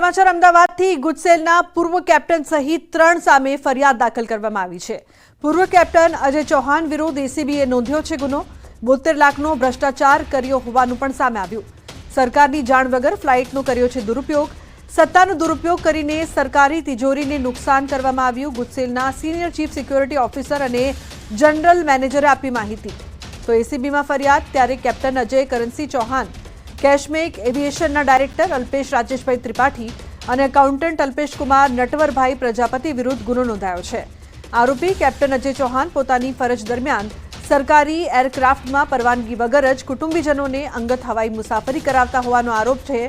સમાચાર અમદાવાદથી ગુજસેલના પૂર્વ કેપ્ટન સહિત ત્રણ સામે ફરિયાદ દાખલ કરવામાં આવી છે. પૂર્વ કેપ્ટન અજય ચૌહાણ વિરુદ્ધ એસીબીએ નોંધ્યો છે ગુનો. બોતેર લાખનો ભ્રષ્ટાચાર કર્યો હોવાનું પણ સામે આવ્યું. સરકારની જાણ વગર ફ્લાઇટનો કર્યો છે દુરુપયોગ. સત્તાનો દુરુપયોગ કરીને સરકારી તિજોરીને નુકસાન કરવામાં આવ્યું. ગુજસેલના સિનિયર ચીફ સિક્યોરિટી ઓફિસર અને જનરલ મેનેજરે આપી માહિતી. તો એસીબીમાં ફરિયાદ, ત્યારે કેપ્ટન અજય કરણસિંહ ચૌહાણ કેશમેક એવિએશનના ડાયરેક્ટર અલ્પેશ રાજેશભાઈ ત્રિપાઠી અને એકાઉન્ટન્ટ અલ્પેશ કુમાર નટવરભાઈ પ્રજાપતિ વિરુદ્ધ ગુનો નોંધાયો છે. આરોપી કેપ્ટન અજય ચૌહાણ પોતાની ફરજ દરમિયાન સરકારી એરક્રાફ્ટમાં પરવાનગી વગર જ કુટુંબીજનોને અંગત હવાઈ મુસાફરી કરાવતા હોવાનો આરોપ છે.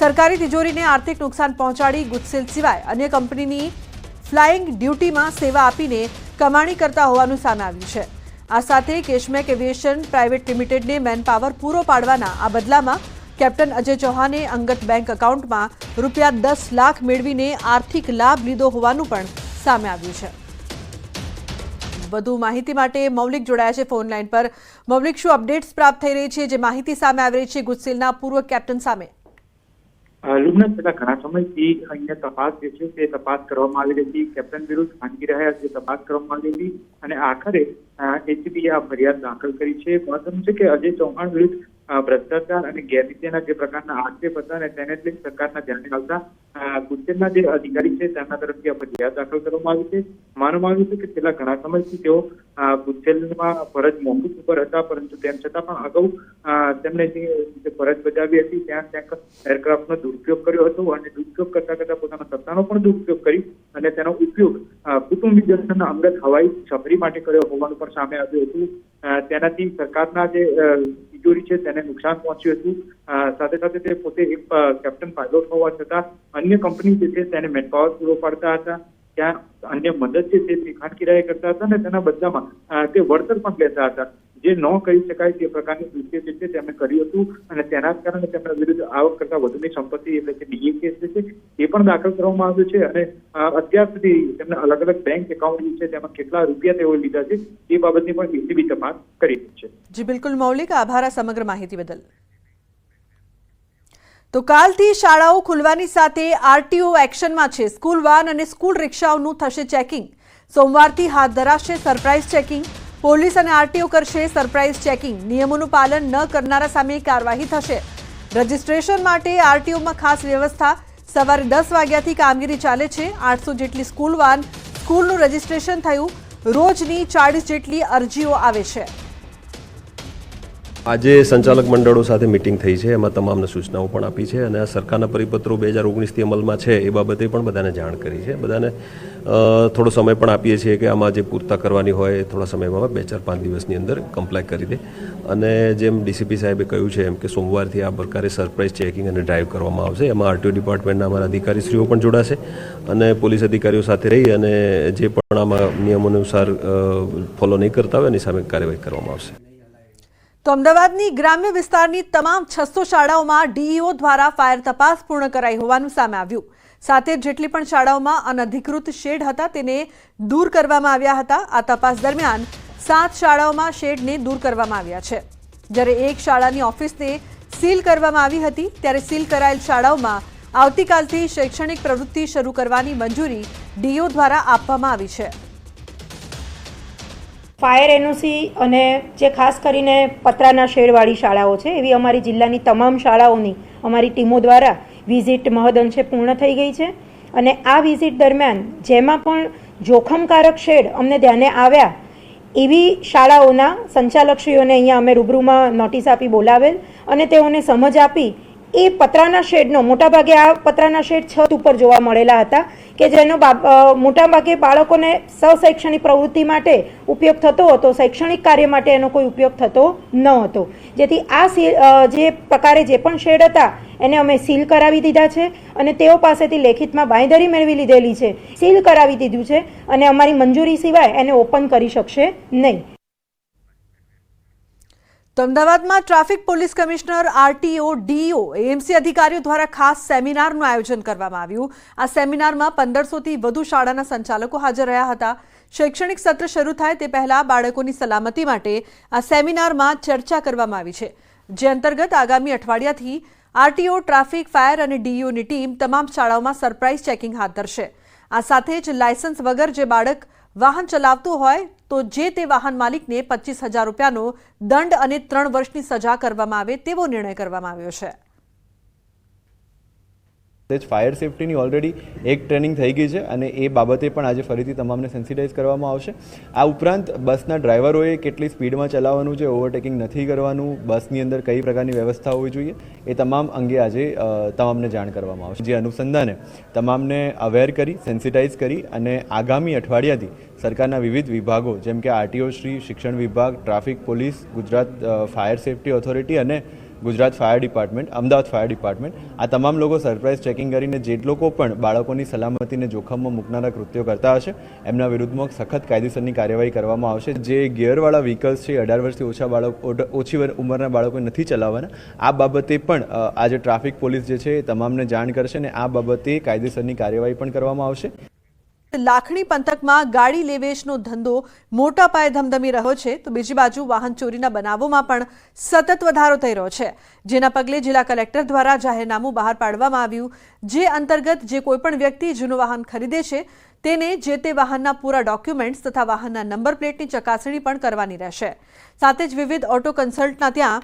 સરકારી તિજોરીને આર્થિક નુકસાન પહોંચાડી ગુજસેલ સિવાય અન્ય કંપનીની ફ્લાઇંગ ડ્યુટીમાં સેવા આપીને કમાણી કરતા હોવાનું સામે આવ્યું છે. આ સાથે કેશમેક એવિએશન પ્રાઇવેટ લિમિટેડને મેનપાવર પૂરો પાડવાના આ બદલામાં કેપ્ટન અજય ચૌહાણે અંગત બેંક એકાઉન્ટમાં રૂપિયા દસ લાખ મેળવીને આર્થિક લાભ લીધો હોવાનું પણ સામે આવ્યું છે. વધુ માહિતી માટે મૌલિક જોડાયા છે ફોન લાઈન પર. મૌલિક, શું અપડેટ્સ પ્રાપ્ત થઈ રહી છે? જે માહિતી સામે આવી રહી છે, ગુજસેલના પૂર્વ કેપ્ટન સામે. લુમના છેલ્લા ઘણા સમયથી અહીંયા તપાસ જે છે તે તપાસ કરવામાં આવી રહી હતી. કેપ્ટન વિરુદ્ધ ખાનગી રહ્યા છે તપાસ કરવામાં આવી હતી અને આખરે એસીબીએ આ ફરિયાદ દાખલ કરી છે. મહત્વનું છે કે અજય ચૌહાણ વિરુદ્ધ ભ્રષ્ટાચાર અને ગેરરીતિના જે પ્રકારના આક્ષેપ હતા અને તેને જ સરકારના ધ્યાને આવતા ગુજરાતના જે અધિકારી છે તેમના તરફથી આ ફરિયાદ દાખલ કરવામાં આવી છે. માનવામાં આવ્યું છે કે છેલ્લા ઘણા સમયથી તેઓ અ, ફરજ મોકૂફ ઉપર હતા પરંતુ તેમ છતાં પણ અગાઉ તેમણે જે ફરજ બજાવી હતી ત્યાં ક્યાંક એરક્રાફ્ટનો દુરુપયોગ કર્યો હતો અને દુરુપયોગ કરતા કરતા પોતાના સત્તાનો પણ દુરુપયોગ કરી અને તેનો ઉપયોગ કુટુંબીજનોના અંગત હવાઈ છપરી માટે કર્યો હોવાનું પણ સામે આવ્યું હતું. તેનાથી સરકારના જે તિજોરી છે, તેને નુકસાન પહોંચ્યું હતું. સાથે સાથે તે પોતે એક કેપ્ટન પાયલોટ હોવા છતાં અન્ય કંપની જે છે, તેને મેનપાવર પૂરો પાડતા હતા. ત્યાં અન્ય મદદ છે તે તે કિરાએ કરતા હતા અને તેના બદલામાં તે વળતર પણ લેતા હતા. જે ન કરી શકાય તે પ્રકારની કૃત્ય છે તેમણે કર્યું હતું અને તેના કારણે તેમના વિરુદ્ધ આવક કરતા વધુની સંપત્તિ એટલે કે ડીએ કેસ છે એ પણ દાખલ કરવામાં આવ્યો છે અને અત્યાર સુધી તેમના અલગ અલગ બેંક એકાઉન્ટ છે તેમાં કેટલા રૂપિયા તેઓએ લીધા છે એ બાબતની પણ ઈસીબી તપાસ કરી છે. જી, બિલકુલ મૌલિક, આભાર આ સમગ્ર માહિતી બદલ. તો કાલથી શાળાઓ ખુલવાની સાથે આરટીઓ એક્શનમાં છે. સ્કૂલ વાન અને સ્કૂલ રિક્ષાઓનું થશે ચેકિંગ. સોમવારથી હાથ ધરાશે સરપ્રાઇઝ ચેકિંગ. પોલીસ અને આરટીઓ કરશે સરપ્રાઇઝ ચેકિંગ. નિયમોનું પાલન ન કરનારા સામે કાર્યવાહી થશે. રજિસ્ટ્રેશન માટે આરટીઓમાં ખાસ વ્યવસ્થા સવારે દસ વાગ્યાથી કામગીરી ચાલે છે. આઠસો જેટલી સ્કૂલ વાન સ્કૂલનું રજીસ્ટ્રેશન થયું. રોજની ચાળીસ જેટલી અરજીઓ આવે છે. આજે સંચાલક મંડળો સાથે મિટિંગ થઈ છે. એમાં તમામને સૂચનાઓ પણ આપી છે અને આ સરકારના પરિપત્રો બે હજાર ઓગણીસથી અમલમાં છે એ બાબતે પણ બધાને જાણ કરી છે. બધાને થોડો સમય પણ આપીએ છીએ કે આમાં જે પૂરતા કરવાની હોય એ થોડા સમયમાં બે ચાર પાંચ દિવસની અંદર કમ્પ્લાય કરી દે. અને જેમ ડીસીપી સાહેબે કહ્યું છે એમ કે સોમવારથી આ પ્રકારે સરપ્રાઇઝ ચેકિંગ અને ડ્રાઈવ કરવામાં આવશે. એમાં આરટીઓ ડિપાર્ટમેન્ટના અમારા અધિકારીશ્રીઓ પણ જોડાશે અને પોલીસ અધિકારીઓ સાથે રહી અને જે પણ આમાં નિયમો અનુસાર ફોલો નહીં કરતા હોય એની સામે કાર્યવાહી કરવામાં આવશે. તો અમદાવાદની ગ્રામ્ય વિસ્તારની તમામ છસો શાળાઓમાં ડીઈઓ દ્વારા ફાયર તપાસ પૂર્ણ કરાઈ હોવાનું સામે આવ્યું. સાથે જેટલી પણ શાળાઓમાં અનધિકૃત શેડ હતા તેને દૂર કરવામાં આવ્યા હતા. આ તપાસ દરમિયાન સાત શાળાઓમાં શેડને દૂર કરવામાં આવ્યા છે. જ્યારે એક શાળાની ઓફિસને સીલ કરવામાં આવી હતી, ત્યારે સીલ કરાયેલ શાળાઓમાં આવતીકાલથી શૈક્ષણિક પ્રવૃત્તિ શરૂ કરવાની મંજૂરી ડીઈઓ દ્વારા આપવામાં આવી છે. ફાયર એનઓસી અને જે ખાસ કરીને પતરાના શેડવાળી શાળાઓ છે, એવી અમારી જિલ્લાની તમામ શાળાઓની અમારી ટીમો દ્વારા વિઝિટ મહદઅંશે પૂર્ણ થઈ ગઈ છે. અને આ વિઝિટ દરમિયાન જેમાં પણ જોખમકારક શેડ અમને ધ્યાને આવ્યા, એવી શાળાઓના સંચાલકશ્રીઓને અહીંયા અમે રૂબરૂમાં નોટિસ આપી બોલાવેલ અને તેઓને સમજ આપી એ પતરાના શેડનો મોટાભાગે આ પતરાના શેડ છત ઉપર જોવા મળેલા હતા કે જેનો મોટાભાગે બાળકોને સશૈક્ષણિક પ્રવૃત્તિ માટે ઉપયોગ થતો હતો, શૈક્ષણિક કાર્ય માટે એનો કોઈ ઉપયોગ થતો ન હતો. જેથી આ જે પ્રકારે જે પણ શેડ હતા, એને અમે સીલ કરાવી દીધા છે અને તેઓ પાસેથી લેખિતમાં બાંયધરી મેળવી લીધેલી છે. સીલ કરાવી દીધું છે અને અમારી મંજૂરી સિવાય એને ઓપન કરી શકશે નહીં. તો અમદાવાદમાં traffic police commissioner, RTO, DO, AMC અધિકારીઓ દ્વારા ખાસ સેમિનારનું આયોજન કરવામાં આવ્યું. આ સેમિનારમાં પંદરસોથી વધુ શાળાના સંચાલકો હાજર રહ્યા હતા. શૈક્ષણિક સત્ર શરૂ થાય તે પહેલા બાળકોની સલામતી માટે આ સેમિનારમાં ચર્ચા કરવામાં આવી છે. જે અંતર્ગત આગામી અઠવાડિયાથી આરટીઓ, ટ્રાફિક, ફાયર અને ડીઓની ટીમ તમામ શાળાઓમાં સરપ્રાઇઝ ચેકિંગ હાથ ધરશે. આ સાથે જ લાયસન્સ વગર જે બાળક વાહન ચલાવતું હોય તો જે તે વાહન માલિકને પચીસ હજાર રૂપિયાનો દંડ અને ત્રણ વર્ષની સજા કરવામાં આવે તેવો નિર્ણય કરવામાં આવ્યો છે. તે જ ફાયર સેફટીની ઓલરેડી એક ટ્રેનિંગ થઈ ગઈ છે અને એ બાબતે પણ આજે ફરીથી તમામને સેન્સિટાઇઝ કરવામાં આવશે. આ ઉપરાંત બસના ડ્રાઈવરોએ કેટલી સ્પીડમાં ચલાવવાનું છે ઓવરટેકિંગ નથી કરવાનું, બસની અંદર કઈ પ્રકારની વ્યવસ્થા હોવી જોઈએ, એ તમામ અંગે આજે તમામને જાણ કરવામાં આવશે. જે અનુસંધાને તમામને અવેર કરી સેન્સિટાઇઝ કરી અને આગામી અઠવાડિયાથી સરકારના વિવિધ વિભાગો, જેમ કે આરટીઓ શ્રી શિક્ષણ વિભાગ traffic police Gujarat fire safety authority અને Gujarat fire department, Ahmedabad fire department, આ તમામ લોકો સરપ્રાઇઝ ચેકિંગ કરીને જે લોકો પણ બાળકોની સલામતીને જોખમમાં મૂકનારા કૃત્યો કરતા હશે, એમના વિરુદ્ધમાં સખત કાયદેસરની કાર્યવાહી કરવામાં આવશે. જે ગિયરવાળા વ્હીકલ્સ છે, અઢાર વર્ષથી ઓછા બાળક ઓછી ઉંમરના બાળકો નથી ચલાવવાના, આ બાબતે પણ આજે ટ્રાફિક પોલીસ જે છે તમામને જાણ કરશે અને આ બાબતે કાયદેસરની કાર્યવાહી પણ કરવામાં આવશે. લાખણી પંથકમાં ગાડી લેવેચનો ધંધો મોટા પાયે ધમધમી રહ્યો છે, તો બીજી બાજુ વાહન ચોરીના બનાવોમાં પણ સતત વધારો થઈ રહ્યો છે. જેના પગલે જિલ્લા કલેક્ટર દ્વારા જાહેરનામું બહાર પાડવામાં આવ્યું. જે અંતર્ગત જે કોઈપણ વ્યક્તિ જૂનું વાહન ખરીદે છે, તેને જે તે વાહનના પૂરા ડોક્યુમેન્ટ્સ તથા વાહનના નંબર પ્લેટની ચકાસણી પણ કરવાની રહેશે. સાથે જ વિવિધ ઓટો કન્સલ્ટના ત્યાં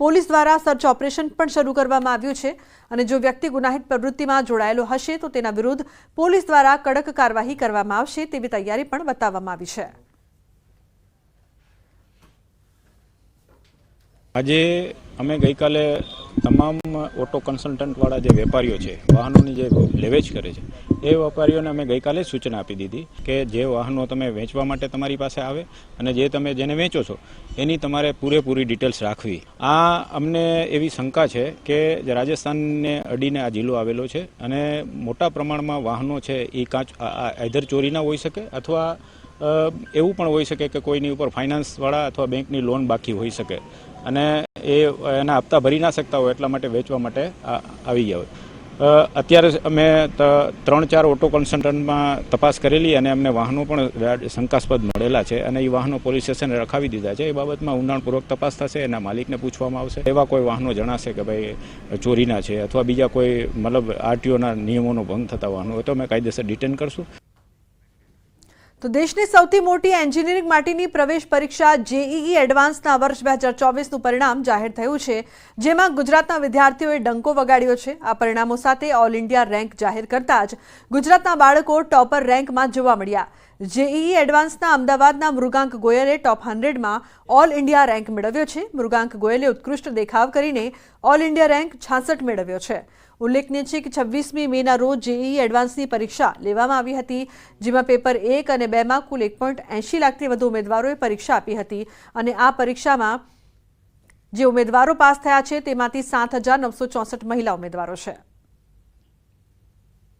પોલીસ દ્વારા સર્ચ ઓપરેશન પણ શરૂ કરવામાં આવ્યું છે અને જો વ્યક્તિ ગુનાહિત પ્રવૃત્તિમાં જોડાયેલો હશે તો તેના વિરુદ્ધ પોલીસ દ્વારા કડક કાર્યવાહી કરવામાં આવશે તેવી તૈયારી પણ બતાવવામાં આવી છે. આજે અમે ગઈકાલે તમામ ઓટો કન્સલ્ટન્ટવાળા જે વેપારીઓ છે, વાહનોની જે લેવેચ કરે છે એ વેપારીઓને અમે ગઈકાલે સૂચના આપી દીધી કે જે વાહનો તમે વેચવા માટે તમારી પાસે આવે અને જે તમે જેને વેચો છો, એની તમારે પૂરેપૂરી ડિટેલ્સ રાખવી. આ અમને એવી શંકા છે કે રાજસ્થાનને અડીને આ જિલ્લો આવેલો છે અને મોટા પ્રમાણમાં વાહનો છે એ કાચ આઈધર ચોરીના હોઈ શકે અથવા એવું પણ હોઈ શકે કે કોઈની ઉપર ફાઇનાન્સવાળા અથવા બેંકની લોન બાકી હોઈ શકે. અને એ એના હપ્તા ભરી ના શકતા હોય એટલા માટે વેચવા માટે આવી ગયા હોય. અત્યારે અમે ત્રણ ચાર ઓટો કન્સલ્ટન્ટમાં તપાસ કરેલી અને અમને વાહનો પણ શંકાસ્પદ મળેલા છે અને એ વાહનો પોલીસ સ્ટેશને રખાવી દીધા છે. એ બાબતમાં ઊંડાણપૂર્વક તપાસ થશે, એના માલિકને પૂછવામાં આવશે. એવા કોઈ વાહનો જણાશે કે ભાઈ ચોરીના છે અથવા બીજા કોઈ મતલબ આરટીઓના નિયમોનો ભંગ થતા વાહનો હોય તો અમે કાયદેસર ડિટેન કરશું. તો દેશની સૌથી મોટી એન્જિનિયરિંગ માટેની પ્રવેશ પરીક્ષા જેઈઈ એડવાન્સના વર્ષ બે હજાર ચોવીસનું પરિણામ જાહેર થયું છે, જેમાં ગુજરાતના વિદ્યાર્થીઓએ ડંકો વગાડ્યો છે. આ પરિણામો સાથે ઓલ ઇન્ડિયા રેન્ક જાહેર કરતા જ ગુજરાતના બાળકો ટોપર રેન્કમાં જોવા મળ્યા. જેઈઈ એડવાન્સના અમદાવાદના મૃગાંક ગોયલે ટોપ હંડ્રેડમાં ઓલ ઇન્ડિયા રેન્ક મેળવ્યો છે. મૃગાંક ગોયલે ઉત્કૃષ્ટ દેખાવ કરીને ઓલ ઇન્ડિયા રેન્ક છાસઠ મેળવ્યો છે. ઉલ્લેખનીય છે કે છવ્વીસમી મેના રોજ જેઈઈ એડવાન્સની પરીક્ષા લેવામાં આવી હતી જેમાં પેપર એક અને બેમાં કુલ એક પોઈન્ટ એંશી લાખથી વધુ ઉમેદવારોએ પરીક્ષા આપી હતી અને આ પરીક્ષામાં જે ઉમેદવારો પાસ થયા છે તેમાંથી સાત હજાર નવસો ચોસઠ મહિલા ઉમેદવારો છે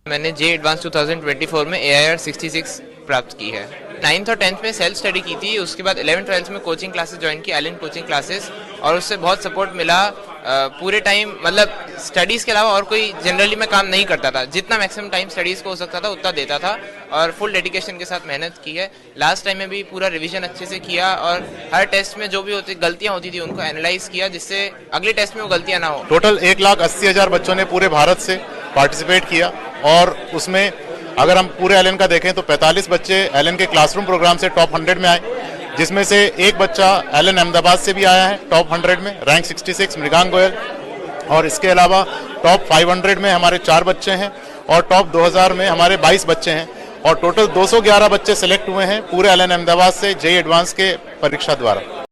मैंने जे एडवांस 2024 में A I R sixty six प्राप्त की है नाइन्थ और टेंथ में सेल्फ स्टडी की थी उसके बाद इलेवन ट्वेल्थ में कोचिंग क्लासेस ज्वाइन की एलन कोचिंग क्लासेस और उससे बहुत सपोर्ट मिला अ, पूरे टाइम मतलब स्टडीज़ के अलावा और कोई जनरली मैं काम नहीं करता था। जितना मैक्सिमम टाइम स्टडीज़ को हो सकता था, उतना देता था। और फुल डेडिकेशन के साथ मेहनत की है। लास्ट टाइम में भी पूरा रिवीजन अच्छे से किया और हर टेस्ट में जो भी होती, गलतियाँ होती थी, उनको एनालाइज किया, जिससे अगले टेस्ट में वो गलतियाँ ना हो। टोटल एक लाख अस्सी हज़ार बच्चों ने पूरे भारत से पार्टिसिपेट किया और उसमें अगर हम पूरे एल का देखें तो 45 बच्चे एल के क्लासरूम प्रोग्राम से टॉप 100 में आए। जिसमें से एक बच्चा एलएन अहमदाबाद से भी आया है टॉप 100 में रैंक 66 मृगांक गोयल। और इसके अलावा टॉप 500 में हमारे चार बच्चे हैं और टॉप 2000 में हमारे 22 बच्चे हैं। और टोटल 211 बच्चे सेलेक्ट हुए हैं पूरे एलएन अहमदाबाद से जेई एडवांस के परीक्षा द्वारा।